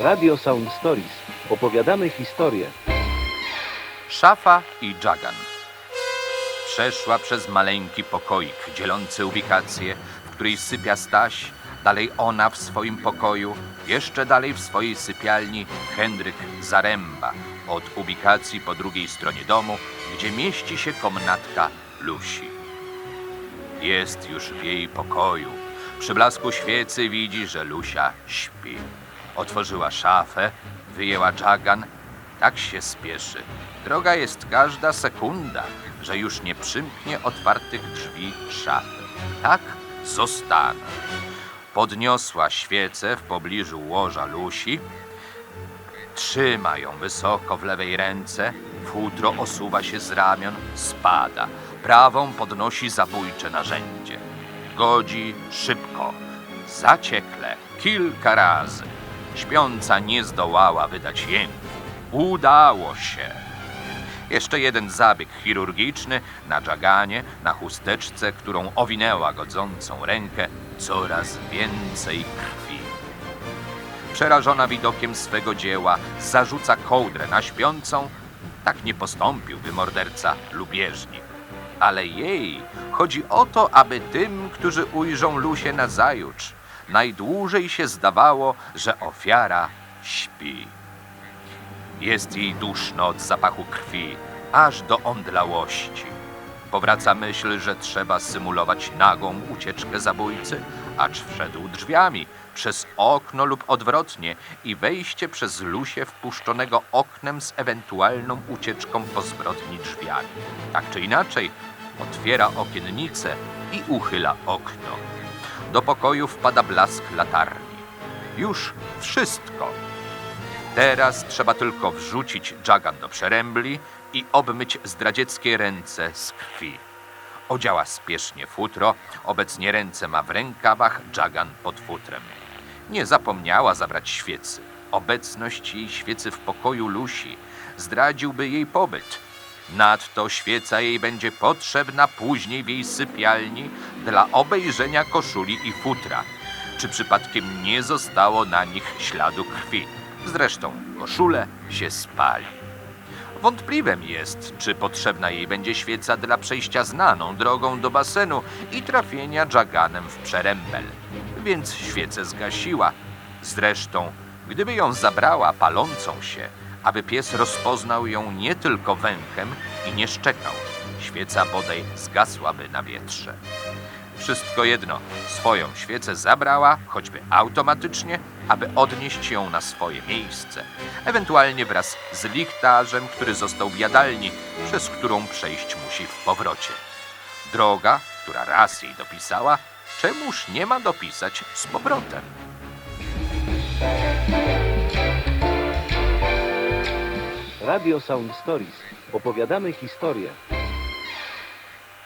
Radio Sound Stories. Opowiadamy historię. Szafa i Jagan. Przeszła przez maleńki pokoik dzielący ubikację, w której sypia Staś, dalej ona w swoim pokoju, jeszcze dalej w swojej sypialni Henryk Zaręba, od ubikacji po drugiej stronie domu, gdzie mieści się komnatka Lusi. Jest już w jej pokoju. Przy blasku świecy widzi, że Lusia śpi. Otworzyła szafę, wyjęła dżagan. Tak się spieszy. Droga jest każda sekunda, że już nie przymknie otwartych drzwi szafy. Tak zostanę. Podniosła świecę w pobliżu łoża Lusi, Trzyma ją wysoko w lewej ręce, futro osuwa się z ramion, spada. Prawą podnosi zabójcze narzędzie. Godzi szybko, zaciekle, kilka razy. Śpiąca nie zdołała wydać jęku. Udało się. Jeszcze jeden zabieg chirurgiczny na dżaganie, na chusteczce, którą owinęła godzącą rękę, coraz więcej krwi. Przerażona widokiem swego dzieła, zarzuca kołdrę na śpiącą. Tak nie postąpiłby morderca lubieżnik. Ale jej chodzi o to, aby tym, którzy ujrzą Lusię nazajutrz, najdłużej się zdawało, że ofiara śpi. Jest jej duszno od zapachu krwi, aż do omdlałości. Powraca myśl, że trzeba symulować nagą ucieczkę zabójcy, acz wszedł drzwiami, przez okno lub odwrotnie i wejście przez Lusię wpuszczonego oknem z ewentualną ucieczką po zbrodni drzwiami. Tak czy inaczej, otwiera okiennicę i uchyla okno. Do pokoju wpada blask latarni. Już wszystko. Teraz trzeba tylko wrzucić dżagan do przerębli i obmyć zdradzieckie ręce z krwi. Odziała spiesznie futro, obecnie ręce ma w rękawach, dżagan pod futrem. Nie zapomniała zabrać świecy. Obecność jej świecy w pokoju Lusi zdradziłby jej pobyt. Nadto świeca jej będzie potrzebna później w jej sypialni dla obejrzenia koszuli i futra. Czy przypadkiem nie zostało na nich śladu krwi? Zresztą koszule się spali. Wątpliwem jest, czy potrzebna jej będzie świeca dla przejścia znaną drogą do basenu i trafienia dżaganem w przerębel. Więc świecę zgasiła. Zresztą, gdyby ją zabrała palącą się, aby pies rozpoznał ją nie tylko węchem i nie szczekał, świeca bodaj zgasłaby na wietrze. Wszystko jedno, swoją świecę zabrała, choćby automatycznie, aby odnieść ją na swoje miejsce, ewentualnie wraz z lichtarzem, który został w jadalni, przez którą przejść musi w powrocie. Droga, która raz jej dopisała, czemuż nie ma dopisać z powrotem? Radio Sound Stories. Opowiadamy historię.